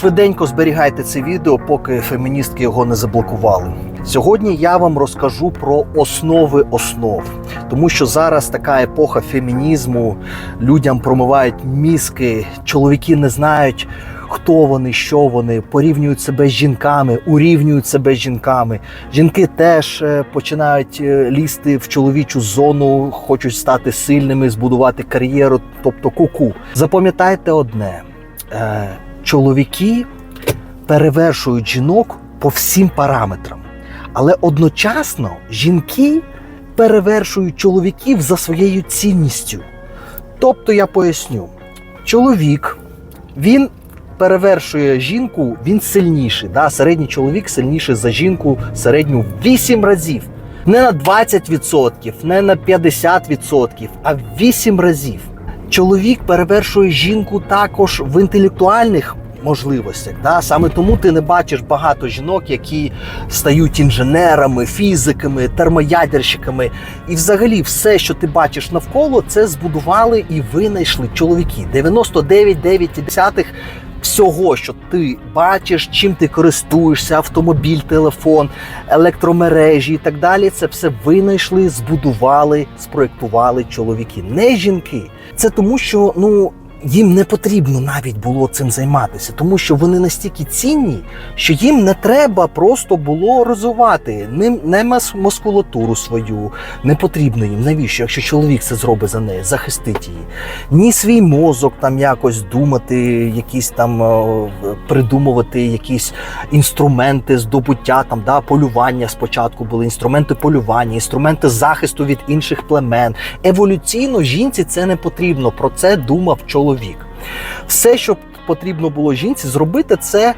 Швиденько зберігайте це відео, поки феміністки його не заблокували. Сьогодні я вам розкажу про основи основ, тому що зараз така епоха фемінізму, людям промивають мізки, чоловіки не знають. Хто вони, що вони, порівнюють себе з жінками, урівнюють себе з жінками. Жінки теж е, починають е, лізти в чоловічу зону, хочуть стати сильними, збудувати кар'єру, тобто куку. Запам'ятайте одне: е, чоловіки перевершують жінок по всім параметрам, але одночасно жінки перевершують чоловіків за своєю цінністю. Тобто, я поясню, чоловік він перевершує жінку, він сильніший. Да? Середній чоловік сильніший за жінку середню в 8 разів. Не на 20%, не на 50%, а в 8 разів. Чоловік перевершує жінку також в інтелектуальних можливостях. Да? Саме тому ти не бачиш багато жінок, які стають інженерами, фізиками, термоядерщиками. І взагалі все, що ти бачиш навколо, це збудували і винайшли чоловіки. 99,9 всього, що ти бачиш, чим ти користуєшся, автомобіль, телефон, електромережі і так далі. Це все винайшли, збудували, спроєктували чоловіки, не жінки. Це тому, що ну. Їм не потрібно навіть було цим займатися, тому що вони настільки цінні, що їм не треба просто було розвивати не, не мускулатуру свою, не потрібно їм. Навіщо? Якщо чоловік це зробить за неї, захистить її. Ні свій мозок там якось думати, якісь там придумувати якісь інструменти здобуття, там да, полювання спочатку були інструменти полювання, інструменти захисту від інших племен. Еволюційно жінці це не потрібно. Про це думав чоловік. Все, що потрібно було жінці зробити, це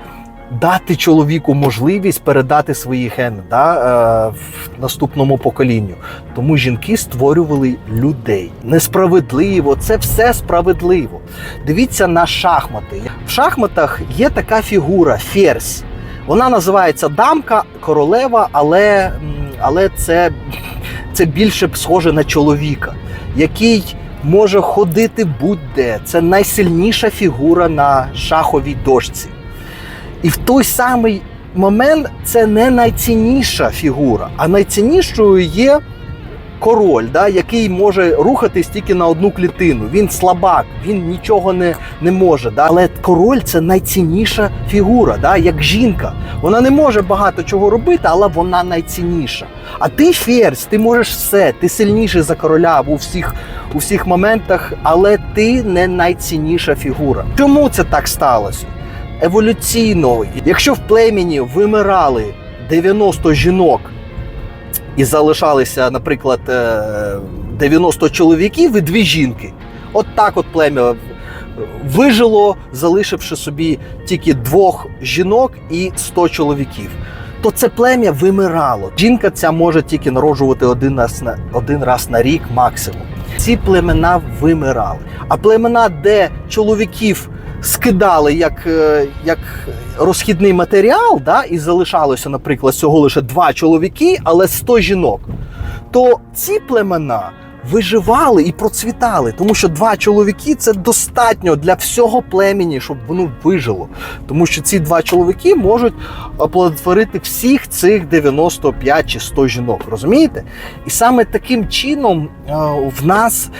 дати чоловіку можливість передати свої гени да, е, в наступному поколінню. Тому жінки створювали людей. Несправедливо, це все справедливо. Дивіться на шахмати. В шахматах є така фігура ферзь. Вона називається дамка, королева, але, але це, це більше схоже на чоловіка, який може ходити будь-де. Це найсильніша фігура на шаховій дошці. І в той самий момент це не найцінніша фігура, а найціннішою є король, да, який може рухатись тільки на одну клітину. Він слабак, він нічого не, не може. Да. Але король це найцінніша фігура, да, як жінка. Вона не може багато чого робити, але вона найцінніша. А ти ферзь, ти можеш все, ти сильніший за короля у всіх, у всіх моментах, але ти не найцінніша фігура. Чому це так сталося? Еволюційно, якщо в племені вимирали 90 жінок і залишалися, наприклад, е, 90 чоловіків і дві жінки. От так от плем'я вижило, залишивши собі тільки двох жінок і 100 чоловіків. То це плем'я вимирало. Жінка ця може тільки народжувати один раз на один раз на рік максимум. Ці племена вимирали. А племена, де чоловіків скидали як, е, як розхідний матеріал, да, і залишалося, наприклад, всього лише два чоловіки, але 100 жінок, то ці племена виживали і процвітали, тому що два чоловіки це достатньо для всього племені, щоб воно вижило. Тому що ці два чоловіки можуть оплодотворити всіх цих 95 чи 100 жінок. Розумієте? І саме таким чином е, в нас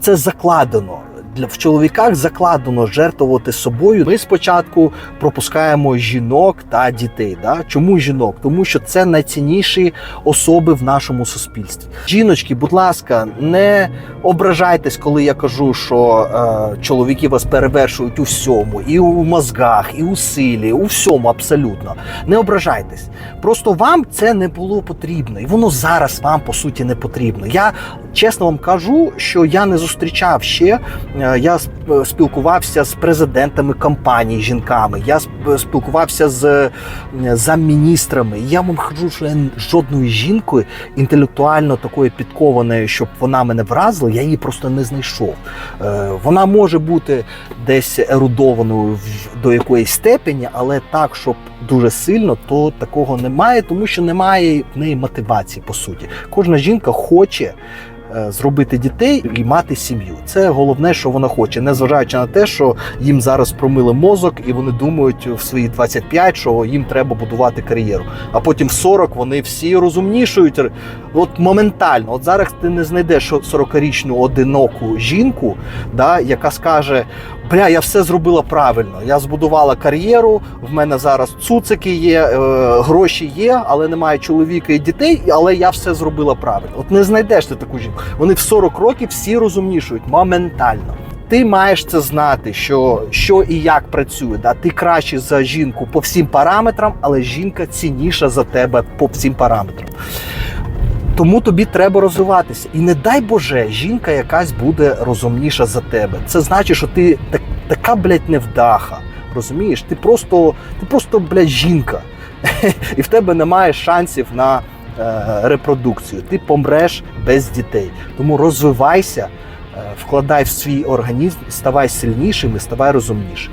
це закладено. Для в чоловіках закладено жертвувати собою. Ми спочатку пропускаємо жінок та дітей. Да? Чому жінок? Тому що це найцінніші особи в нашому суспільстві. Жіночки, будь ласка, не ображайтесь, коли я кажу, що е, чоловіки вас перевершують у всьому, і у мозгах, і у силі, у всьому абсолютно. Не ображайтесь. Просто вам це не було потрібно, і воно зараз вам по суті не потрібно. Я чесно вам кажу, що я не зустрічав ще. Е, Я спілкувався з президентами компаній, жінками. Я спілкувався з е, замміністрами. Я вам кажу, що я жодної жінки інтелектуально такої підкованої, щоб вона мене вразила, я її просто не знайшов. Е, Вона може бути десь ерудованою до якоїсь степені, але так, щоб дуже сильно, то такого немає, тому що немає в неї мотивації по суті. Кожна жінка хоче е, зробити дітей і мати сім'ю. Це головне, що вона хоче, незважаючи на те, що їм зараз промили мозок, і вони думають в свої 25, що їм треба будувати кар'єру. А потім в 40 вони всі розумнішують. От моментально, от зараз ти не знайдеш 40-річну одиноку жінку, да, яка скаже: Бля, я все зробила правильно. Я збудувала кар'єру. В мене зараз цуцики є, е, гроші є, але немає чоловіка і дітей. Але я все зробила правильно. От не знайдеш ти таку жінку. Вони в 40 років всі розумнішують моментально. Ти маєш це знати, що, що і як працює. Да? Ти краще за жінку по всім параметрам, але жінка цінніша за тебе по всім параметрам. Тому тобі треба розвиватися. І не дай Боже, жінка якась буде розумніша за тебе. Це значить, що ти так, така, блядь, невдаха. Розумієш? Ти просто, ти просто, блядь, жінка. І в тебе немає шансів на е, репродукцію. Ти помреш без дітей. Тому розвивайся, вкладай в свій організм, ставай сильнішим і ставай розумнішим.